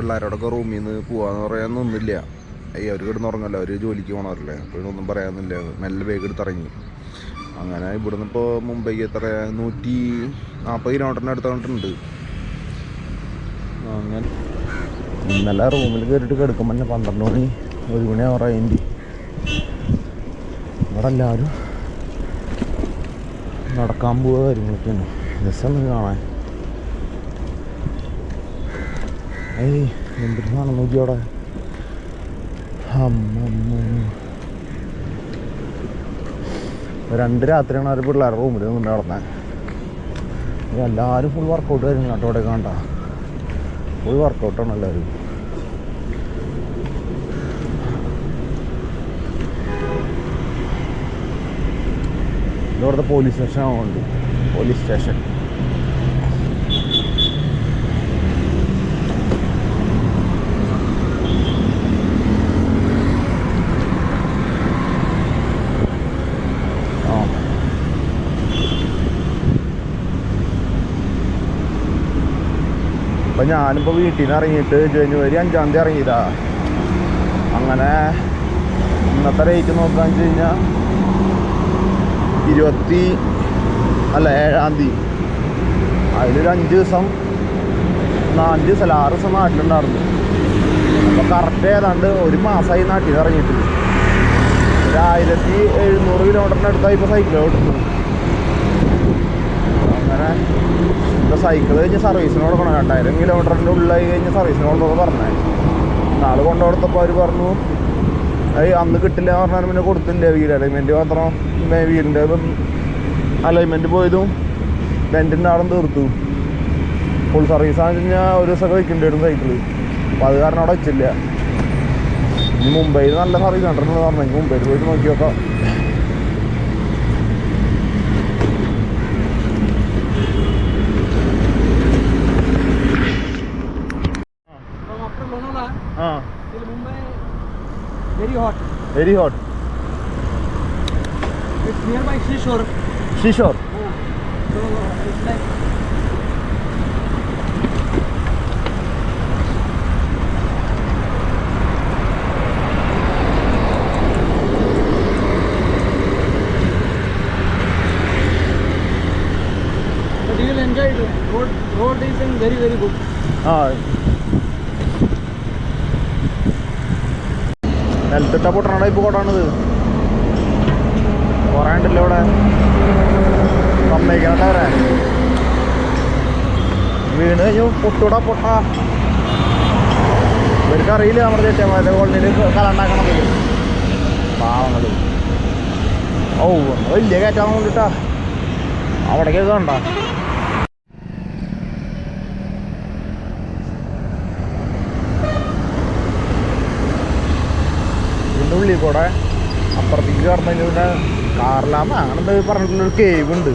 പിള്ളേരോടൊക്കെ റൂമിൽ നിന്ന് പോവാന്ന് പറയാനൊന്നുമില്ല ഈ അവർ കിടന്ന് ഉറങ്ങല്ലോ അവർ ജോലിക്ക് പോകണമല്ലേ അപ്പോൾ ഒന്നും പറയാനൊന്നുമില്ല മെല്ലെ വേഗം എടുത്തിറങ്ങി അങ്ങനെ ഇവിടുന്ന് ഇപ്പോൾ മുംബൈക്ക് എത്ര? നൂറ്റി നാൽപ്പത് കിലോമീറ്ററിന്റെ അടുത്തോട്ടുണ്ട് അങ്ങനെ ഇന്നലെ റൂമിൽ കയറിയിട്ട് കിടക്കുമ്പോൾ തന്നെ പന്ത്രണ്ട് മണി ഒരു മണി ആറായി ഇവിടെ എല്ലാവരും നടക്കാൻ പോവുക കാര്യങ്ങളൊക്കെയാണ്. രസമുണ്ട് കാണാൻ. ഏയ് എന്തിനാണ് നോക്കിയോടെ രണ്ട് രാത്രിയാണ് അവർ പിള്ളേർ റൂമിൽ നിന്ന് നടന്നത് എല്ലാവരും ഫുൾ വർക്കൗട്ട് വരുന്നു കേട്ടോ അവിടെ കണ്ട ഫുൾ വർക്കൗട്ടാണ് എല്ലാവരും ഇവിടുത്തെ പോലീസ് സ്റ്റേഷൻ ആവുന്നുണ്ട് പോലീസ് സ്റ്റേഷൻ ഞാനിപ്പോൾ വീട്ടിൽ നിന്ന് ഇറങ്ങിയിട്ട് ജനുവരി അഞ്ചാം തീയതി ഇറങ്ങിയതാ. അങ്ങനെ ഇന്നത്തെ റേറ്റ് നോക്കാന്ന് വെച്ച് കഴിഞ്ഞാൽ ഇരുപത്തി അല്ല ഏഴാം തീയതി. അതിലൊരു അഞ്ച് ദിവസം നാല് ദിവസം ആറ് ദിവസം നാട്ടിലുണ്ടായിരുന്നു. അപ്പോൾ കറക്റ്റ് ഏതാണ്ട് ഒരു മാസമായി നാട്ടിൽ ഇറങ്ങിയിട്ട് ഒരു ആയിരത്തി എഴുന്നൂറ് കിലോമീറ്ററിന് അടുത്തായി ഇപ്പോൾ സൈക്കിൾ ഓടുന്നു അങ്ങനെ സൈക്കിൾ കഴിഞ്ഞ് സർവീസിന് കൊടുക്കണം. രണ്ടായിരം കിലോമീറ്ററിന്റെ ഉള്ളിലായി കഴിഞ്ഞ് സർവീസിന് കൊണ്ടുപോകുമ്പോൾ പറഞ്ഞേ. നാളെ കൊണ്ടു കൊടുത്തപ്പോൾ അവർ പറഞ്ഞു അത് അന്ന് കിട്ടില്ല എന്ന് പറഞ്ഞാൽ പിന്നെ കൊടുത്തില്ല? വീട് അലൈൻമെന്റ് മാത്രം. വീടിന്റെ അലൈൻമെന്റ് പോയതും ബെന്റിന്റെ ആളും തീർത്തു. ഫുൾ സർവീസ് ആണെന്ന് കഴിഞ്ഞാൽ ഒരു ദിവസമൊക്കെ വയ്ക്കേണ്ടി വരും സൈക്കിൾ അപ്പോൾ അത് കാരണം അവിടെ വെച്ചില്ല. ഇനി മുംബൈയിൽ നല്ല സർവീസ് കണ്ടിട്ടുണ്ടെന്ന് പറഞ്ഞു. മുംബൈയിൽ പോയിട്ട് നോക്കി നോക്കാം very hot. It's nearby seashore. Seashore. Yeah. So it's like. But you will enjoy it. Road, road is in very very good. Ah. നിലത്തിട്ട പൊട്ടണ ടൈപ്പ് കോട്ടാണിത് കുറേ ഉണ്ടല്ലോ ഇവിടെ. അവരെ. വീണ് കഴിഞ്ഞു പൊട്ടൂട പൊട്ട. ഇവർക്ക് അറിയില്ല നമ്മുടെ ചേച്ചന്മാരുടെ കോളനിയിൽ കലണ്ടാക്കണത്. പാവങ്ങൾ ഓ വലിയ കയറ്റാൻ കൊണ്ടിട്ടാ അവിടേക്കൊക്കെ കണ്ട. ഉള്ളിൽ കൂടെ അപ്പുറത്തേക്ക് കടന്നതിന് പിന്നെ കാറിലാമ അങ്ങനത്തെ പറഞ്ഞിട്ടുള്ളൊരു കേവ് ഉണ്ട്.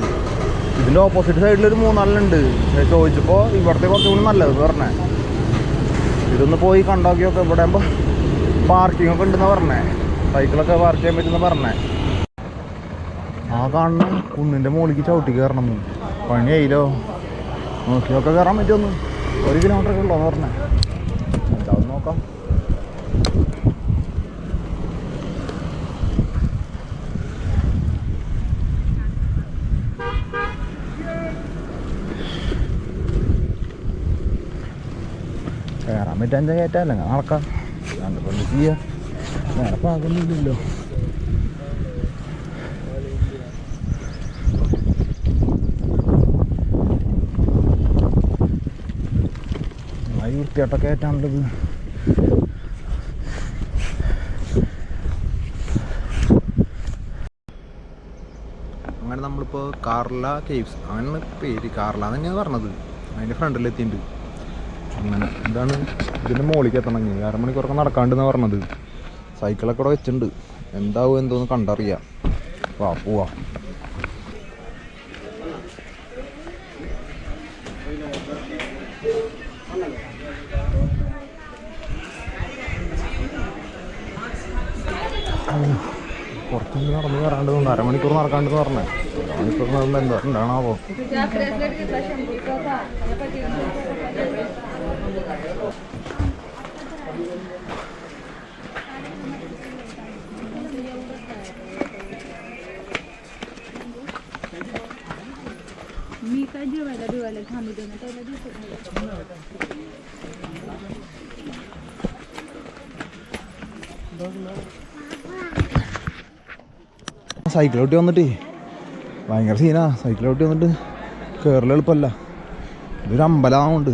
ഇതിന്റെ ഓപ്പോസിറ്റ് സൈഡിലൊരു മൂന്നാലുണ്ട് ചോദിച്ചപ്പോൾ ഇവിടുത്തെ കുറച്ചും കൂടി നല്ലത് പറഞ്ഞേ. ഇതൊന്ന് പോയി കണ്ടാക്കിയൊക്കെ ഇവിടെ പാർക്കിംഗ് ഒക്കെ ഉണ്ടെന്ന് പറഞ്ഞേ. സൈക്കിളൊക്കെ പാർക്ക് ചെയ്യാൻ പറ്റുന്ന പറഞ്ഞേ. ആ കാണുന്ന കുന്നിന്റെ മുകളിലേക്ക് ചവിട്ടി കയറണം. പണിയായില്ലോ നോക്കിയൊക്കെ കയറാൻ പറ്റുമെന്ന്. ഒരു കിലോമീറ്റർ ഒക്കെ എന്ന് പറഞ്ഞേ. എന്താവും നോക്കാം. പറ്റാൻ കയറ്റാല്ല നടക്കാം കണ്ടുകൊണ്ട് ചെയ്യാം. വേറെ പാകൊന്നുമില്ലല്ലോ നന്നായി വൃത്തിയായിട്ടൊക്കെ കയറ്റാനുള്ളത്. അങ്ങനെ നമ്മളിപ്പോൾ കാർല കേവ്സ് അങ്ങനെ പേര് കാർല തന്നെയാണ് പറഞ്ഞത്. അതിന്റെ ഫ്രണ്ടിലെത്തിയിട്ടുണ്ട്. അങ്ങനെ ഇതാണ് ഇതിന്റെ മുകളിലേക്ക് എത്തണമെങ്കിൽ അരമണിക്കൂറൊക്കെ നടക്കാണ്ടെന്ന് പറഞ്ഞത്. സൈക്കിളൊക്കെ ഇവിടെ വെച്ചിട്ടുണ്ട്. എന്താവും എന്തോന്ന് കണ്ടറിയാം. വാ പോവാ. കുറച്ചൊന്നും നടന്ന് കയറാണ്ട് തോന്നുന്നു. അരമണിക്കൂർ നടക്കാണ്ട് പറഞ്ഞേ. അരമണിക്കൂർ നടന്ന് എന്താ ഉണ്ടാണാവോ സൈക്കിൾ ഔട്ടി വന്നിട്ടേ ഭയങ്കര സീനാ സൈക്കിൾ ഔട്ടി വന്നിട്ട് കയറൽ എളുപ്പമല്ല ഇതൊരു അമ്പലമുണ്ട്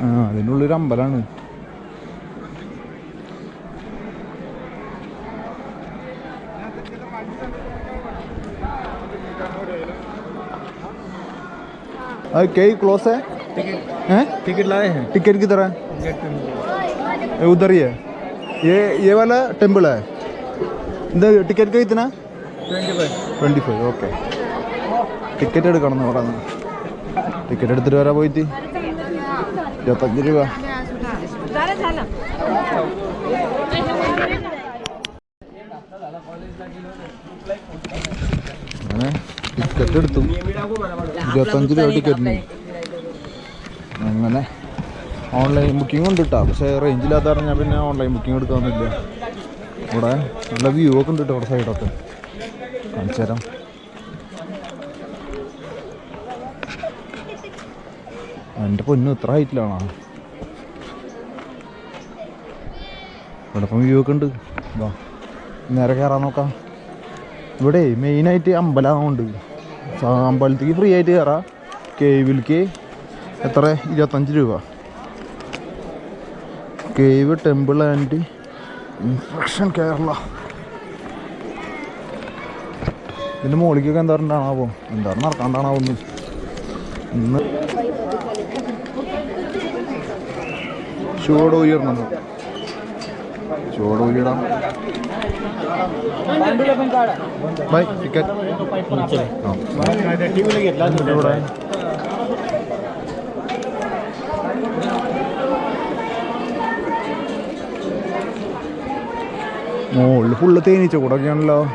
ആ അതിൻ്റെ ഉള്ളൊരു അമ്പലമാണ് कई क्लोज है हैं टिकट लाए हैं टिकट की तरह ये उधर ही है ये ये वाला टेम्पल है इधर टिकट का कितना twenty five twenty five okay ticket എടുക്കണം എന്ന് പറയുന്നത് ടിക്കറ്റ് എടുത്തിട്ട് വരാൻ പോയിട്ട് ഇരുപത്തഞ്ച് രൂപ അങ്ങനെ ടിക്കറ്റ് എടുത്തു ഇരുപത്തഞ്ച് രൂപ ടിക്കറ്റിന് അങ്ങനെ ഓൺലൈൻ ബുക്കിംഗ് ഉണ്ട് കേട്ടോ പക്ഷേ റേഞ്ച് ഇല്ലാത്ത പറഞ്ഞാൽ പിന്നെ ഓൺലൈൻ ബുക്കിംഗ് എടുക്കാമെന്നില്ല ഇവിടെ നല്ല വ്യൂ ഒക്കെ ഉണ്ട് കേട്ടോ ഇവിടെ സൈഡൊക്കെ. കാണിച്ചു തരാം. എന്റെ പൊന്നു ഇത്ര ഹൈറ്റിലാണോ ഇവിടെ ഇപ്പം വ്യൂ ഒക്കെ ഉണ്ട്. വാ നേരെ കയറാൻ നോക്കാം. ഇവിടെ മെയിനായിട്ട് അമ്പലമുണ്ട്. അമ്പലത്തേക്ക് ഫ്രീ ആയിട്ട് കയറാം. കേവിൽക്ക് എത്ര? ഇരുപത്തഞ്ച് രൂപ. Cave temple and infection Kerala ഇതിന്റെ മുകളിലേക്കൊക്കെ എന്താ പറഞ്ഞാണാവോ എന്താ നടക്കാണ്ടാണാവോ ഇന്ന് ചൂട് ഉയർന്നു ചൂട് ഉയരാം ബൈ ടിക്കറ്റ് ഇവിടെ മുകളിൽ ഫുള്ള് തേനീച്ച കൂടൊക്കെയാണല്ലോ.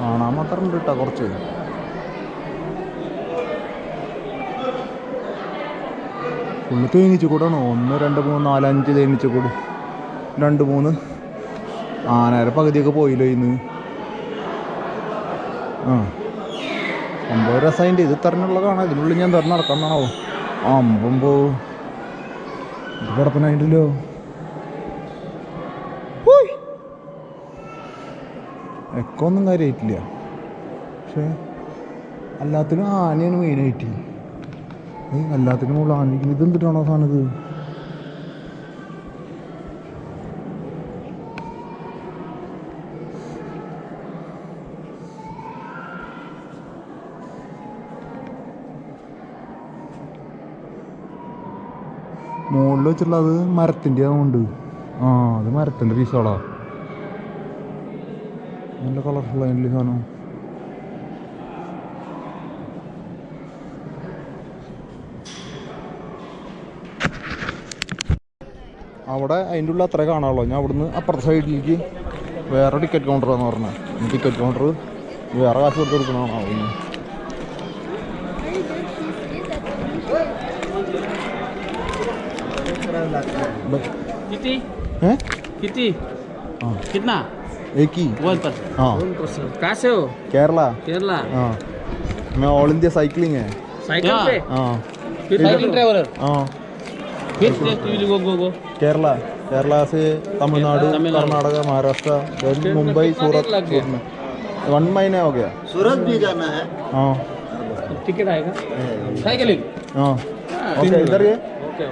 കാണാൻ മാത്രം കിട്ടാ കുറച്ച്. ഫുള്ള് തേനീച്ച കൂടാണ്? ഒന്ന് രണ്ട് മൂന്ന് നാല് അഞ്ച് തേനീച്ചക്കൂട് രണ്ട് മൂന്ന്. ആനയുടെ പകുതിയൊക്കെ പോയില്ലോ ഇന്ന്? ആ. സംഭവം രസമായിട്ട് ഇത് തരണുള്ളതാണ് ഇതിനുള്ളിൽ ഞാൻ തരണം നടക്കണമെന്നാണോ അമ്പമ്പോ ഇത് കിടപ്പനായിട്ടില്ലോ എക്കോ ഒന്നും കാര്യമായിട്ടില്ല പക്ഷേ എല്ലാത്തിനും ആനയാണ് മെയിനായിട്ട് അല്ലാത്തിനും എല്ലാത്തിനും മുകളിൽ ആനയ്ക്കുന്നു ഇത് എന്തിട്ടാണോ സാധനം ഇത്? മുകളിൽ വെച്ചിട്ടുള്ള അത് മരത്തിന്റെ ആവുന്നുണ്ട് ആ അത് മരത്തിന്റെ പീസോളാ നല്ല കളർഫുൾ ആയിട്ടുള്ള സാധനം. അവിടെ അതിന്റെ ഉള്ളിൽ അത്ര കാണാമല്ലോ ഞാൻ അവിടുന്ന് അപ്പുറത്തെ സൈഡിലേക്ക് വേറെ ടിക്കറ്റ് കൗണ്ടറാന്ന് പറഞ്ഞത് ടിക്കറ്റ് കൗണ്ടർ വേറെ കാശ് കൊടുത്ത് കൊടുക്കണമെന്നാ किती? किती? कितना? एक. ही. वन से हो? केरला. केरला? मैं ऑल इंडिया साइकिलिंग है. साइकिल पे? ट्रैवलर फिर गो गो केरला. केरला से तमिलनाडु कर्नाटक महाराष्ट्र मुंबई सूरत वन महीने हो गया. सूरत भी जाना है. टिकट आएगा? साइकिलिंग ओके इधर ये. ओके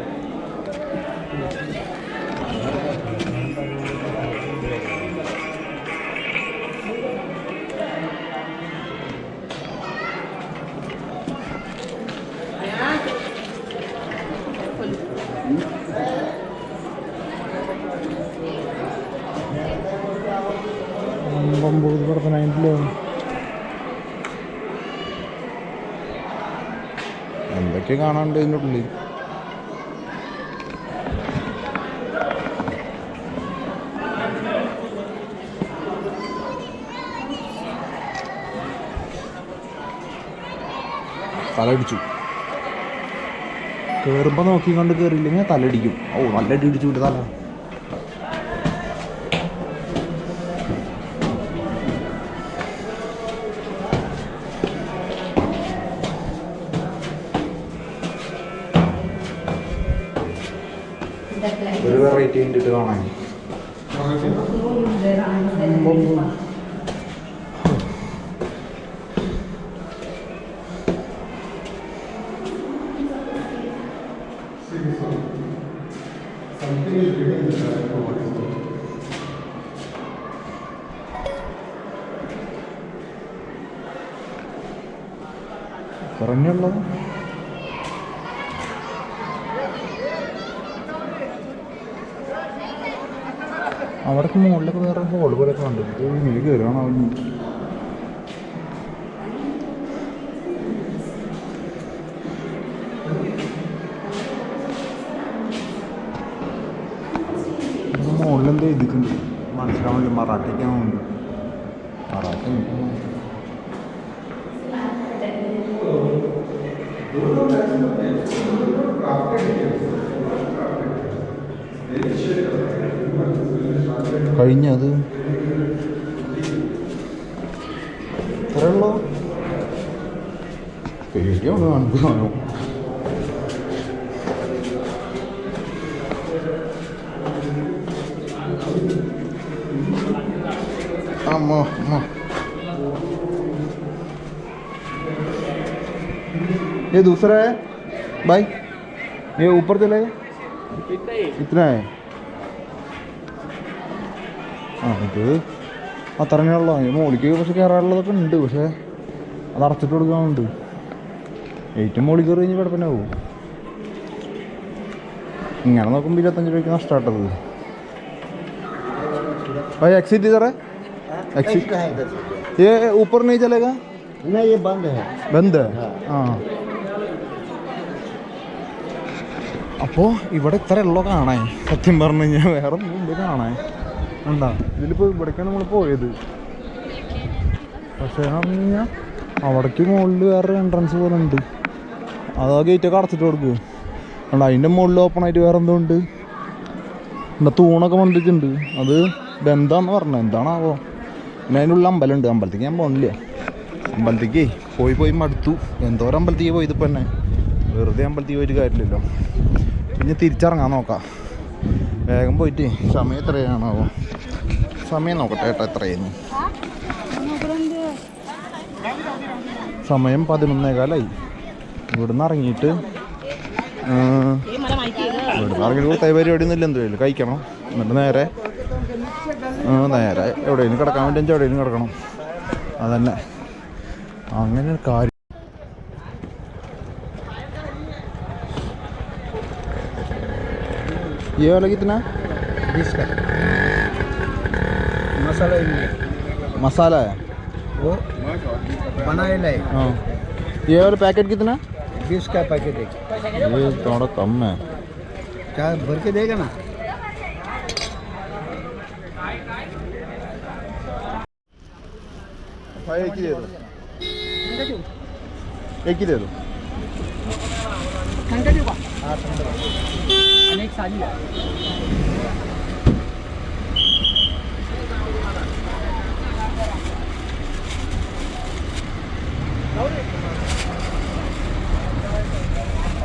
എന്തൊക്കെ കാണാണ്ട് ഇതിന്റെ ഉള്ളിൽ. തലടിച്ചു കയറുമ്പോൾ കണ്ട് കയറിയില്ലെങ്കിൽ തലടിക്കും ഓ നല്ല അടി ഇടിച്ചു വിട്ട് തല. വെറൈറ്റി കണ്ടിട്ട് കാണാൻ പറഞ്ഞുള്ളത് അവിടെ മുകളിലൊക്കെ വേറെ ഹോൾ പോലെ കണ്ടു നീ കയറുകയാണോ അവന് മുകളിൽ എന്താ എഴുതിയിട്ടുണ്ട്. മനസ്സിലാവില്ല Thank മറാഠി. കഴിഞ്ഞത് ഇത്രയുള്ളൂ പേടിയാണ് കാണുമ്പോൾ അമ്മ അമ്മ ये दूसरा है भाई ये ऊपर चलेगा इतना है ആ ഇത് അത്രയുള്ള മോളിക്ക് പക്ഷെ കയറാനുള്ളതൊക്കെ ഉണ്ട് പക്ഷേ അത് അടച്ചിട്ട് കൊടുക്കാനുണ്ട് ഏറ്റവും മോളിൽ കയറി കഴിഞ്ഞാൽ കുഴപ്പമില്ല പോകും ഇങ്ങനെ നോക്കുമ്പോൾ ഇരുപത്തഞ്ച് രൂപയ്ക്ക് നഷ്ടമായിട്ടത് भाई एक्सिट इधर है एक्सिट ये ऊपर नहीं चलेगा नहीं ये बंद है ബന്ദ് ആ അപ്പോൾ ഇവിടെ ഇത്ര ഉള്ളോ കാണാൻ സത്യം പറഞ്ഞു കഴിഞ്ഞാൽ വേറെ ഒന്നും ഉണ്ട് കാണാൻ ഉണ്ടാ? ഇതിലിപ്പോൾ ഇവിടേക്കാണ് നമ്മൾ പോയത്. പക്ഷേ അവിടേക്ക് മുകളിൽ വേറെ എൻട്രൻസ് പോലെ ഉണ്ട് അത് ആ ഗേറ്റൊക്കെ അടച്ചിട്ട് കൊടുക്കുക കണ്ട അതിന്റെ മുകളിൽ ഓപ്പൺ ആയിട്ട് വേറെ എന്തോ ഉണ്ട്. എന്താ തൂണൊക്കെ വന്നിട്ടുണ്ട് അത് ബന്ധാന്ന് പറഞ്ഞു. എന്താണാവോ? പിന്നെ അതിനുള്ള അമ്പലം അമ്പലമുണ്ട് അമ്പലത്തേക്ക് ഞാൻ പോകണില്ല അമ്പലത്തേക്ക് പോയി പോയി മടുത്തു. എന്തോരം അമ്പലത്തേക്ക് പോയി തന്നെ വെറുതെ അമ്പലത്തേക്ക് പോയിട്ട് കാര്യമില്ലല്ലോ. പിന്നെ തിരിച്ചിറങ്ങാൻ നോക്കാം. വേഗം പോയിട്ട്. സമയം എത്രയാണാവോ? സമയം നോക്കട്ടെ ഏട്ടാ എത്രയായിരുന്നു സമയം പതിനൊന്നേകാലായി. ഇവിടുന്ന് ഇറങ്ങിയിട്ട് ഇവിടുന്ന് ഇറങ്ങിയിട്ട് തൈ പരിപാടി ഒന്നും ഇല്ല എന്തായാലും കഴിക്കണം. എന്നിട്ട് നേരെ നേരെ എവിടെയെങ്കിലും കിടക്കാൻ വേണ്ടി എവിടെയെങ്കിലും കിടക്കണം. അതന്നെ. അങ്ങനെ ഒരു കാര്യം ये वाला कितना? बीस का। मसाला ही मसाला है। वो बनाए लाए हाँ। ये वाला पैकेट कितना? बीस का पैकेट है। ये थोड़ा कम है। क्या भर के देगा ना? भाई एक ही दे दो। एक ही दे दो।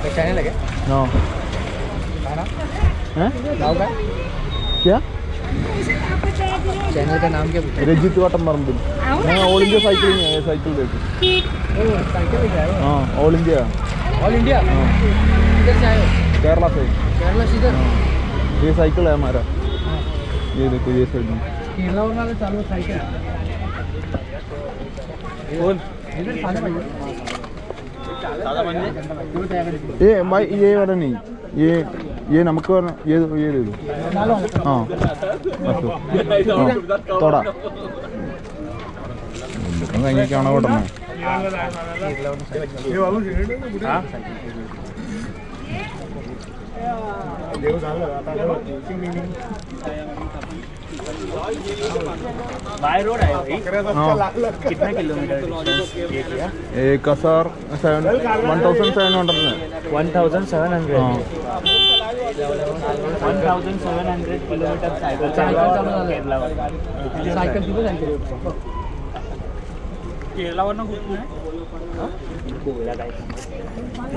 पहचाने लगे नो का क्या चैनल का नाम क्या रजित वाटम्बरम्बिल मैं ऑल इंडिया साइकिलिंग है साइकिल देखो हाँ all India all India Kerala से ये साइकिल है हमारा ये देखो ये साइड में केरला वरून चालू सायकल कोण इधर साधा पाहिजे ये भाई ये वाला नहीं ये ये नमक वाला ये ये दे दो हाँ बस किलोमीटर एक sir one thousand seven hundred में। One thousand seven hundred one thousand seven hundred kilometre cycle cycle cycle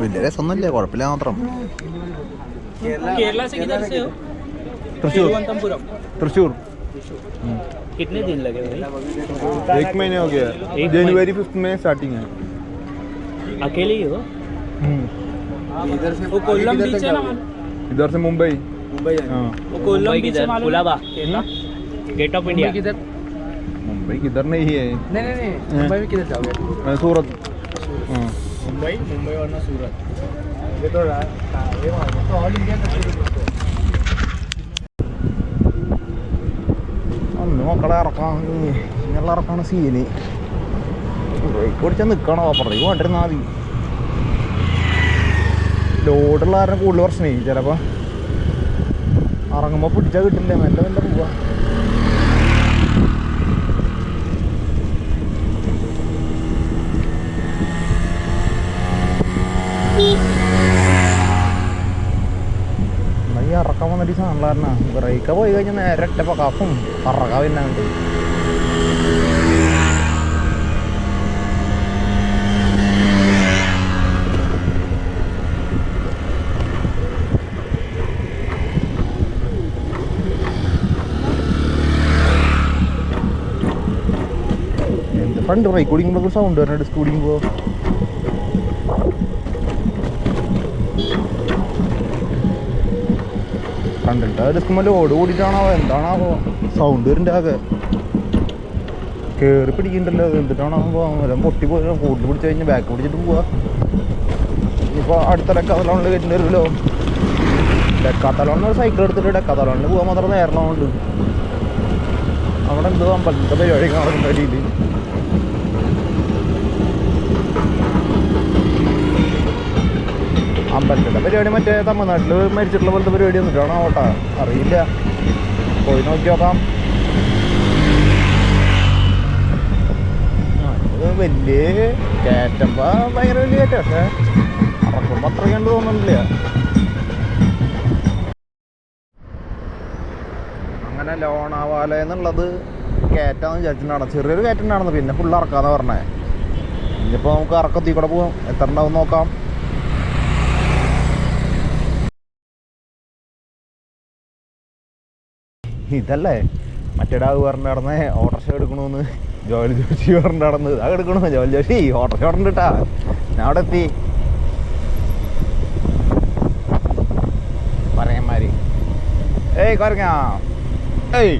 വലിയ രസമൊന്നുമില്ല കുഴപ്പമില്ല മാത്രം केरला से किधर से हो തൃശ്ശൂർ तिरुवनंतपुरम തൃശ്ശൂർ कितने दिन लगे भाई एक महीने हो गया एक जनवरी फिफ्थ में स्टार्टिंग है अकेले ही हो वो कोल्लम बीच है ना इधर से मुंबई मुंबई हाँ वो कोल्लम बीच है कुलाबा गेट ऑफ इंडिया किधर मुंबई किधर नहीं है नहीं नहीं नहीं मुंबई में किधर जाओगे अ, सूरत हाँ मुंबई मुंबई वरना सूरत ये तो हाँ, ये तो ऑल इंडिया का അന്ന് മക്കളെ ഇറക്കാൻ ഇങ്ങനെയുള്ള ഇറക്കാണ് സീന് ബ്രേക്ക് പിടിച്ചാൽ നിൽക്കണോ അപ്പുറത്തേക്ക് കൊണ്ടിരുന്നാൽ മതി ലോഡുള്ള കാരണം കൂടുതൽ പ്രശ്നമേ ചിലപ്പോൾ ഇറങ്ങുമ്പോൾ പിടിച്ചാൽ കിട്ടില്ല മെല്ലെ മെല്ലെ പോവാ ഈ ഇറക്കാൻ വന്നിട്ട് കാരണം ബ്രേക്ക് പോയി കഴിഞ്ഞാൽ നേരെ ഇട്ടപ്പോ കഫും ഇറക്കാൻ പിന്നാണ്ട് ഫ്രണ്ട് ബ്രേക്ക് ഓടിക്കുമ്പോൾ സൗണ്ട് വരുന്നുണ്ട് ഡിസ്ക് കണ്ടിട്ട്. ഡിസ്കുമ്പോൾ ലോഡ് കൂടിയിട്ടാണോ? എന്താണാവോ സൗണ്ട് വരുന്നുണ്ട് ആകെ. കയറി പിടിക്കണ്ടല്ലോ എന്തിട്ടാണോ എല്ലാം പൊട്ടി പോയി. കൂടുതൽ പിടിച്ച് കഴിഞ്ഞാൽ ബാക്ക് പിടിച്ചിട്ട് പോവാ. ഇപ്പോൾ അടുത്ത ഡെക്കാത്തലോണിൽ കയറ്റി വരുമല്ലോ. ഡെക്കാത്തലോണിൽ ഒരു സൈക്കിൾ എടുത്തിട്ട് ഡെക്കാത്തലോണിൽ പോകാൻ മാത്രം നേരണമുണ്ട് അവിടെ എന്തോ അമ്പലത്തെ പരിപാടി കാണുന്ന അടിയിൽ അമ്പലത്തിന്റെ പരിപാടി മറ്റേ തമിഴ്നാട്ടിൽ മരിച്ചിട്ടുള്ള പോലത്തെ പരിപാടി വന്നിട്ടാണോ ഓട്ടാ അറിയില്ല. പോയി നോക്കി നോക്കാം. വലിയ കയറ്റുമ്പോൾ ഭയങ്കര വലിയ കയറ്റം. പക്ഷേ അത്ര കണ്ട് തോന്നുന്നില്ല. അങ്ങനെ ലോണാവാല എന്നുള്ളത് കയറ്റാന്ന് വിചാരിച്ചിട്ടുണ്ടാണ് ചെറിയൊരു കയറ്റുണ്ടായിരുന്നു പിന്നെ ഫുള്ള് ഇറക്കാന്ന് പറഞ്ഞേ. ഇനിയിപ്പോൾ നമുക്ക് ഇറക്കത്തി കൂടെ പോകാം എത്ര ഉണ്ടാവും നോക്കാം. ഇതല്ലേ? മറ്റേടാവ് പറഞ്ഞ നടന്ന് ഓട്ടർഷ എടുക്കണമെന്ന് ജോലി ജോഷി പറഞ്ഞ നടന്ന്. അത് എടുക്കണോ ജോലി ജോഷി. ഓട്ടർഷ പറഞ്ഞിട്ടാ ഞാൻ അവിടെ എത്തി. പറയന്മാര് ഏയ് കുറങ്ങാ ഏയ്.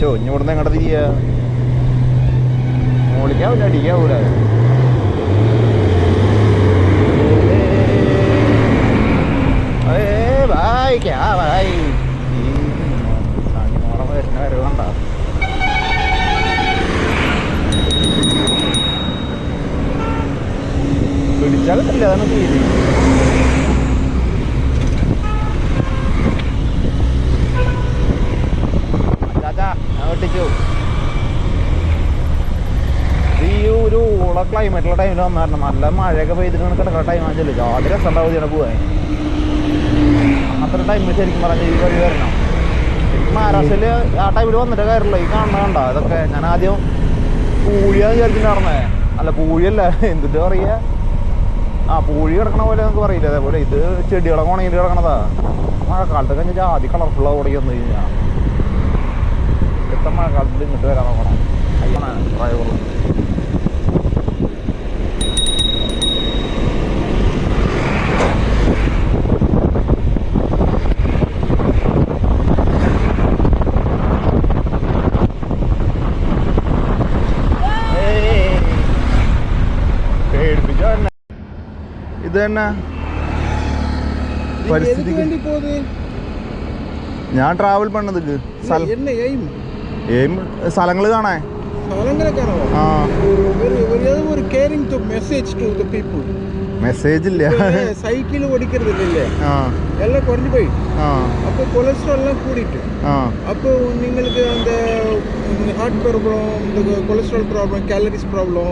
ചോ ഇനി ഇവിടുന്ന് എങ്ങോട്ട് തിരിയ? മോളിക്കാവൂല അടിക്കാവൂല ഭായ് ക്യാ ഭായ് മോളെ വരുന്ന വരവണ്ട പിടിച്ചാൽ അതാണ് ഈ ഉള്ള ക്ലൈമറ്റുള്ള ടൈമിൽ വന്നായിരുന്നു. നല്ല മഴയൊക്കെ പെയ്തിട്ട് കിടക്കുന്ന ടൈം ആണെന്നില്ല ജാതി രസം ഇതിനെ പോകാൻ ടൈം ശരിക്കും പറഞ്ഞാൽ ഈ വഴി വരണം. ശരിക്കും മഹാരാഷ്ട്രയിൽ ആ ടൈമിൽ വന്നിട്ട് കാര്യമില്ല ഈ കാണുന്ന കണ്ട? ഇതൊക്കെ ഞാൻ ആദ്യം പൂഴിയാന്ന് വിചാരിച്ചിട്ടുണ്ടായിരുന്നേ അല്ല പൂഴിയല്ല. എന്തിട്ട് പറയുക ആ പൂഴി കിടക്കണ പോലെ നമുക്ക് പറയില്ല? അതേപോലെ ഇത് ചെടികളൊക്കെ ഉണങ്ങിയിട്ട് കിടക്കണതാ. മഴക്കാലത്ത് കഴിഞ്ഞാൽ ജാതി കളർഫുള്ള ഓടി വന്നു കഴിഞ്ഞാൽ ഇത്ര മഴക്കാലത്തിൽ ഇങ്ങോട്ട് വരാൻ നോക്കണം. അയ്യാണ് ഡ്രൈവർ പേടിപ്പിച്ചോ എന്നെ ഇത് തന്നെ ഞാൻ ട്രാവൽ പണതിൽ എയിം സ്ഥലങ്ങൾ കാണാൻ സ്ഥലങ്ങളെ കാണാൻ. മെസ്സേജ് ഇല്ല. സൈക്കിൾ ഓടിക്കരുതില്ലേ എല്ലാം കുറഞ്ഞു പോയി. അപ്പൊ കൊളസ്ട്രോൾ എല്ലാം കൂടിയിട്ട്. അപ്പൊ നിങ്ങൾക്ക് എന്താ heart problem cholesterol problem calories problem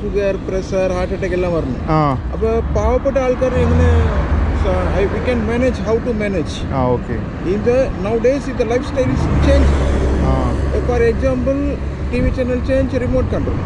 sugar pressure heart attack എല്ലാം പറഞ്ഞു അപ്പൊ പാവപ്പെട്ട ആൾക്കാർ എങ്ങനെ we can manage how to manage? ah okay. In the nowadays the lifestyle is changed ah. for example tv channel change remote control